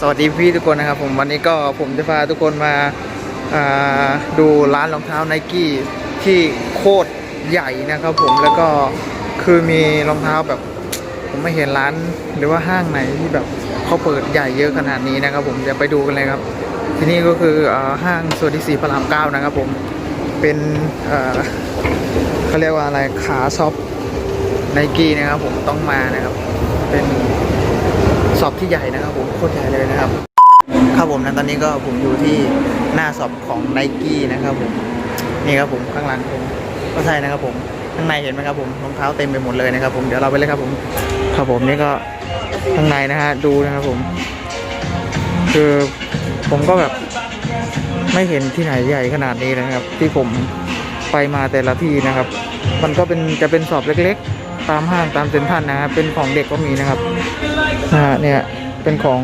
สวัสดีพี่ทุกคนนะครับผมวันนี้ก็ผมจะพาทุกคนมาาดูร้านรองเท้าไนกี้ที่โคตรใหญ่นะครับผมแล้วก็คือมีรองเท้าแบบ ผมไม่เห็นร้านหรือว่าห้างไหนที่แบบเขาเปิดใหญ่เยอะขนาดนี้นะครับผมเดี๋ยวไปดูกันเลยครับ ที่นี่ก็คืออห้างสวนที่สี่พระรามเก้านะครับผมเป็นเอ่อเขาเรียกว่าอะไรขาช็อปไนกี้นะครับผมต้องมานะครับ เป็น สอบที่ใหญ่นะครับผมโคตรใหญ่เลยนะครับครับผมนะตอนนี้ก็ผมอยู่ที่หน้าสอบของไนกี้นะครับผมนี่ครับผมข้างหลังผมก็ใช่นะครับผมข้างในเห็นไหมครับผมรองเท้าเต็มไปหมดเลยนะครับผมเดี๋ยวเราไปเลยครับผมครับผมนี่ก็ข้างในนะฮะดูนะครับผม คือผมก็แบบไม่เห็นที่ไหนใหญ่ขนาดนี้นะครับ ที่ผมไปมาแต่ละที่นะครับ มันก็เป็นจะเป็นสอบเล็กๆ ตามห้างตามเซ็นทรัลนะครับเป็นของเด็กก็มีนะครับ นะฮะเนี่ยเป็นของ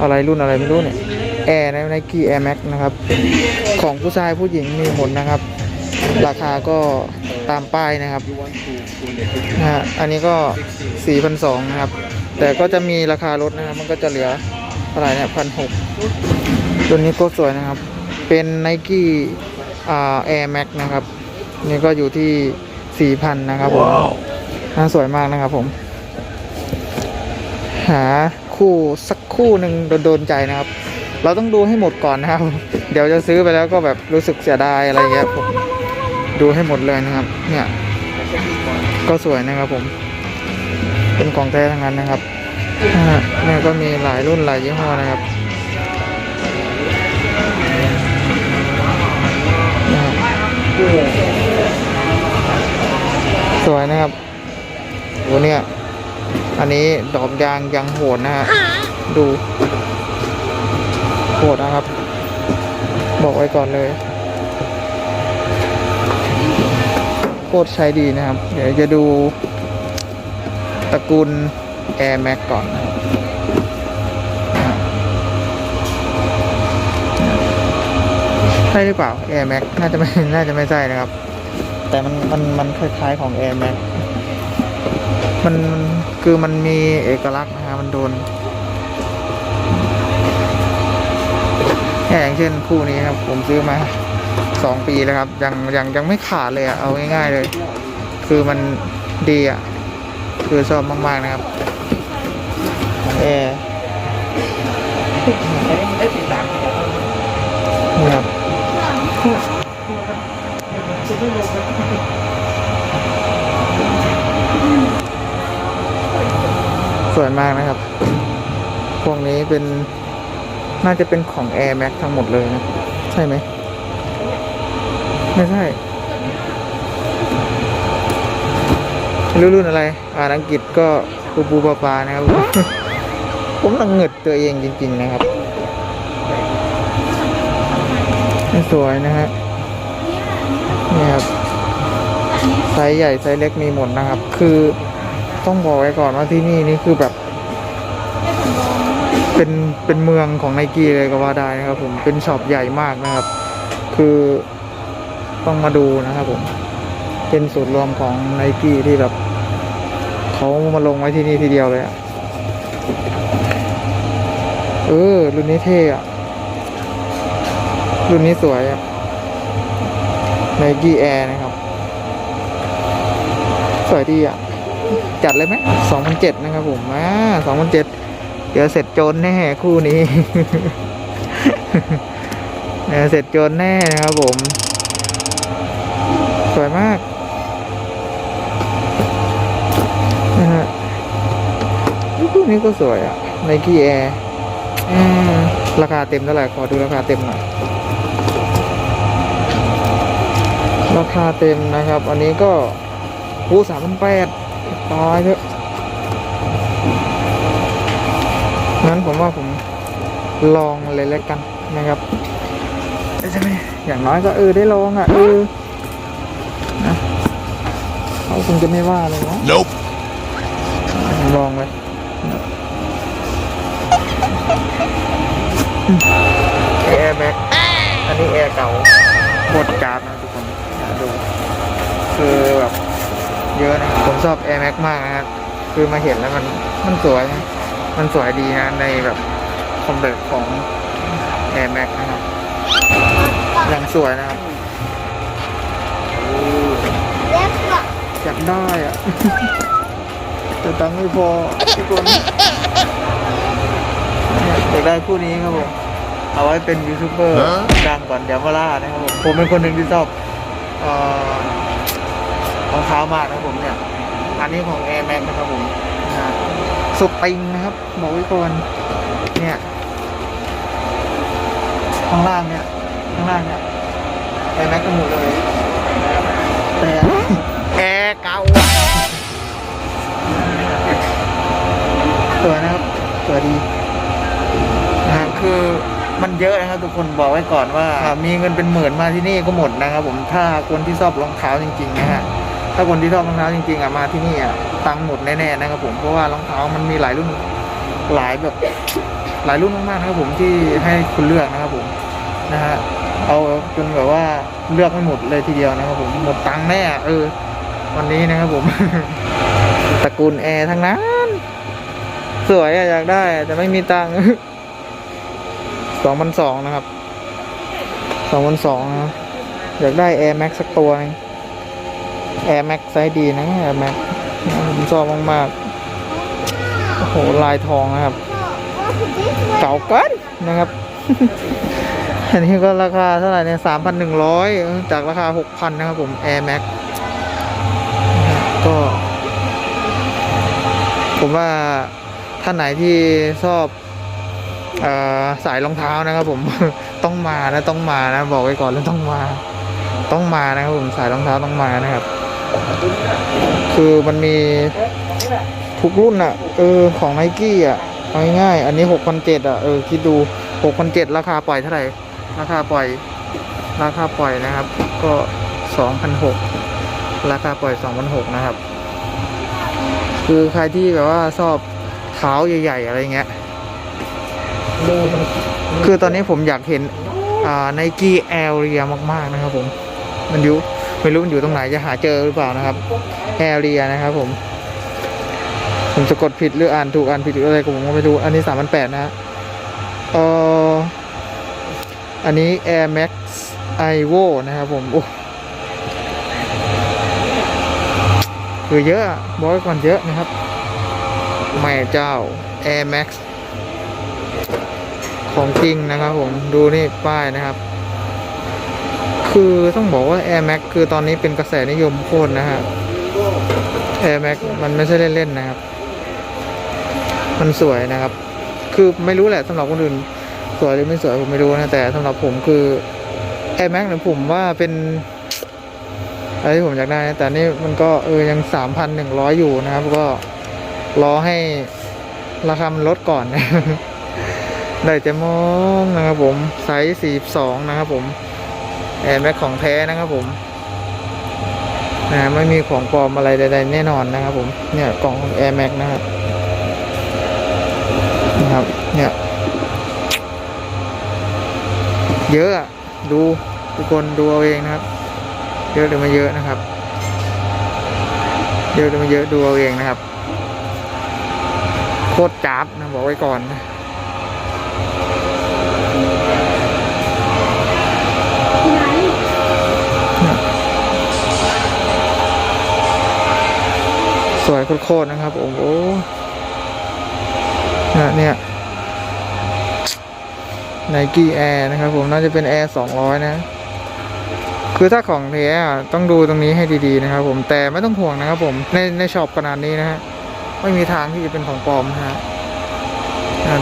อะไรรุ่นอะไรไม่รู้เนี่ยแอร์นะไนกี้แอร์แม็กนะครับ ของผู้ชายผู้หญิงมีหมดนะครับ ราคาก็ตามป้ายนะครับนะฮะอันนี้ก็ 4,200นะครับ แต่ก็จะมีราคาลดนะครับ มันก็จะเหลือเท่าไหร่เนี่ยพันหกตัวนี้ก็สวยนะครับ เป็นไนกี้อ่าแอร์แม็กนะครับ นี่ก็อยู่ที่ 4,000 นะครับผมน่าสวยมากนะครับผม หาคู่สักคู่หนึ่งโดนใจนะครับ เราต้องดูให้หมดก่อนนะครับ เดี๋ยวจะซื้อไปแล้วก็แบบรู้สึกเสียดายอะไรเงี้ยผมดูให้หมดเลยนะครับ เนี่ย ก็สวยนะครับผม เป็นของแท้ทั้งนั้นนะครับเนี่ยก็มีหลายรุ่นหลายยี่ห้อนะครับ นี้ดอกยางยังโหดนะฮะ ดูโหดนะครับ บอกไว้ก่อนเลยโคตรใช้ดีนะครับ เดี๋ยวจะดูตระกูล Air Max ก่อนนะครับใช่หรือเปล่า Air Max น่าจะไม่น่าจะไม่ใช่นะครับ แต่มันมันมันคล้ายๆของ Air Max มัน คือมันมีเอกลักษณ์นะฮะมันโดนแค่อย่างเช่นคู่นี้ครับ ผมซื้อมาสองปีแล้วครับ ยังยังยังไม่ขาดเลยอะเอาง่ายๆเลย คือมันดีอะคือชอบมากๆนะครับเองแอร์นี่ครับส วยมากนะครับ พวกนี้เป็นน่าจะเป็นของ Air Max ทั้งหมดเลยนะ ใช่ไหม ไม่ใช่ไม่รู้รุ่นอะไร อ่านอังกฤษก็ปูปูปลาปลานะครับ ผมลังเหงึดตัวเองจริง ๆ นะครับ สวยนะฮะนี่ครับไซส์ใหญ่ไซส์เล็กมีหมดนะครับ คือ ต้องบอกไว้ก่อนว่าที่นี่นี่คือแบบ เป็นเป็นเมืองของไนกี้เลยก็ว่าได้นะครับ ผมเป็นช็อปใหญ่มากนะครับ คือต้องมาดูนะครับผมเป็นสูตรรวมของไนกี้ที่แบบเขามาลงไว้ที่นี่ทีเดียวเลยอะเออรุ่นนี้เท่อะรุ่นนี้สวยอะไนกี้แอร์นะครับ สวยดีอะ จัดเลยไหมสองพันเจ็ดนะครับผมอ่าสองพันเจ็ดเดี๋ยวเสร็จโจรแน่คู่นี้เดี๋ยวเสร็จโจรแน่นะครับผม สวยมากนะฮะคู่นี้ก็สวยอะไนกี้แอร์ราคาเต็มเท่าไหร่ขอดูราคาเต็มหน่อยราคาเต็มนะครับ อันนี้ก็หูสามพันแปด ตายเถอะงั้นผมว่าผมลองเลยแล้วกันนะครับใช่ไหมอย่างน้อยก็เออได้ลองอะเออนะเขาคงจะไม่ว่าเลยนะ Nope. ลองเลยแอร์แม็กอันนี้แอร์เก่าหมดการดนะทุกคนอย่าดูคือแบบ เยอะนะผมชอบ Air Max มากนะครับคือมาเห็นแล้วมันมันสวยนะมันสวยดีนะในแบบคอมแบทของ Air Max นะครับยังสวยนะครับอยากได้อะแต่ตังค์ไม่พอทุกคนเนี่ยอยากได้คู่นี้ครับผมเอาไว้เป็นยูทูบเบอร์ดังก่อนเดี๋ยวมาล่านะครับผมผมเป็นคนหนึ่งที่ชอบเอ่อ รองเท้ามากนะผมเนี่ย อันนี้ของ Air Max นะครับผมสุดติงนะครับบอกไว้ก่อนเนี่ยข้างล่างเนี่ยข้างล่างเนี่ย Air Max กันหมดเลยแต่แอร์เก่าสวยนะครับสวยดีนะคือมันเยอะนะครับทุกคนบอกไว้ก่อนว่า มีเงินเป็นหมื่นมาที่นี่ก็หมดนะครับผมถ้าคนที่ชอบรองเท้าจริง ๆ นะฮะ ถ้าคนที่ชอบรองเท้าจริงๆอะมาที่นี่อะตังหมดแน่ๆนะครับผมเพราะว่ารองเท้ามันมีหลายรุ่นหลายแบบหลายรุ่นมากๆนะครับผมที่ให้คุณเลือกนะครับผมนะฮะเอาจนแบบว่าเลือกไม่หมดเลยทีเดียวนะครับผมหมดตังแน่เออ วันนี้นะครับผมตระกูลแอร์ทั้งนั้นสวยออยากได้แต่ไม่มีตังสองพันสองนะครับสองพันสองอยากได้ Air Max สักตัวนึง Air Max ไซส์ดีนะ Air Max ผมชอบมากๆ โอ้โห ลายทองนะครับ เก่าเกันนะครับ อันนี้ก็ราคาเท่าไหร่เนี่ยสามพันหนึ่งร้อยจากราคาหกพันนะครับผม Air Max นะครับก็ ผมว่าท่านไหนที่ชอบเอ่อสายรองเท้านะครับผมต้องมานะต้องมานะ บอกไว้ก่อนแล้วต้องมา ต้องมานะครับผมสายรองเท้าต้องมานะครับ คือมันมีทุกรุ่นอะเออของไนกี้อะเอาง่ายๆอันนี้หกพันเจ็ดอะเออคิดดูหกพันเจ็ดราคาปล่อยเท่าไหร่ ราคาปล่อย ราคาปล่อยนะครับ ก็สองพันหกราคาปล่อยสองพันหกนะครับ คือใครที่แบบว่าชอบเท้าใหญ่ ๆ อะไรเงี้ยคือตอนนี้ผมอยากเห็นอ่าไนกี้แอลเรียมาก ๆ นะครับผม มันยู ไม่รู้มันอยู่ตรงไหนจะหาเจอหรือเปล่านะครับแอลเรียนะครับผม ผมสะกดผิดหรืออ่านถูกอ่านผิดหรืออะไรก็ผมก็ไม่รู้ อันนี้สามพันแปดนะฮะเอออันนี้ Air Max Ivo นะครับผมโอ้คือเยอะบอกไว้ก่อนเยอะนะครับแม่เจ้า Air Max ของจริงนะครับผมดูนี่ป้ายนะครับ คือต้องบอกว่า Air Max คือตอนนี้เป็นกระแสนิยมโคตรนะฮะ Air Max มันไม่ใช่เล่นๆนะครับ มันสวยนะครับ คือไม่รู้แหละสำหรับคนอื่น สวยหรือไม่สวยผมไม่รู้นะ แต่สำหรับผมคือ Air Max เนี่ยผมว่าเป็นอะไรที่ผมอยากได้นะแต่นี่มันก็เออยังสามพันหนึ่งร้อยอยู่นะครับ ก็รอให้ราคามันลดก่อนนะได้จะมองนะครับผมไซส์สี่สองนะครับผม แอร์แม็กของแท้นะครับผมนะไม่มีของปลอมอะไรใดๆแน่นอนนะครับผมเนี่ยกล่องของ Air Max นะครับนะครับเนี่ยเยอะอะดูทุกคนดูเอาเองนะครับ เยอะหรือไม่เยอะนะครับ เยอะหรือไม่เยอะดูเอาเองนะครับ โคตรจับนะบอกไว้ก่อนนะ วยโคตรๆนะครับ โอ้โหเนี่ยเนี่ยไนกี้แอร์นะครับผมน่าจะเป็นแอร์สองร้อยนะ คือถ้าของแท้อะต้องดูตรงนี้ให้ดีๆนะครับผมแต่ไม่ต้องห่วงนะครับผมในในช็อปขนาดนี้นะฮะไม่มีทางที่จะเป็นของปลอมนะฮะ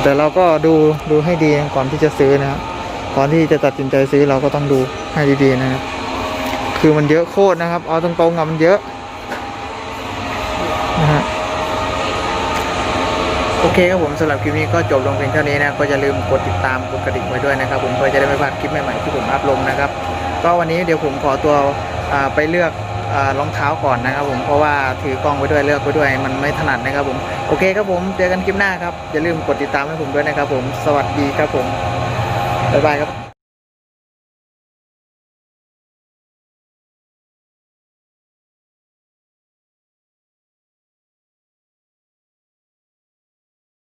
แต่เราก็ดูดูให้ดีก่อนที่จะซื้อนะฮะก่อนที่จะตัดสินใจซื้อเราก็ต้องดูให้ดีๆนะครับคือมันเยอะโคตรนะครับ เอาตรงๆอะมันเยอะ นะฮะโอเคครับผมสำหรับคลิปนี้ก็จบลงเพียงเท่านี้นะก็อย่าลืมกดติดตามกดกระดิ่งไว้ด้วยนะครับ ผมเพื่อจะได้ไม่พลาดคลิปใหม่ๆที่ผมอัพลงนะครับก็วันนี้เดี๋ยวผมขอตัวไปเลือกรองเท้าก่อนนะครับ ผมเพราะว่าถือกล้องไปด้วยเลือกไปด้วยมันไม่ถนัดนะครับ ผมโอเคครับผมเจอกันคลิปหน้าครับอย่าลืมกดติดตามให้ผมด้วยนะครับ ผมสวัสดีครับผมบ๊ายบายครับ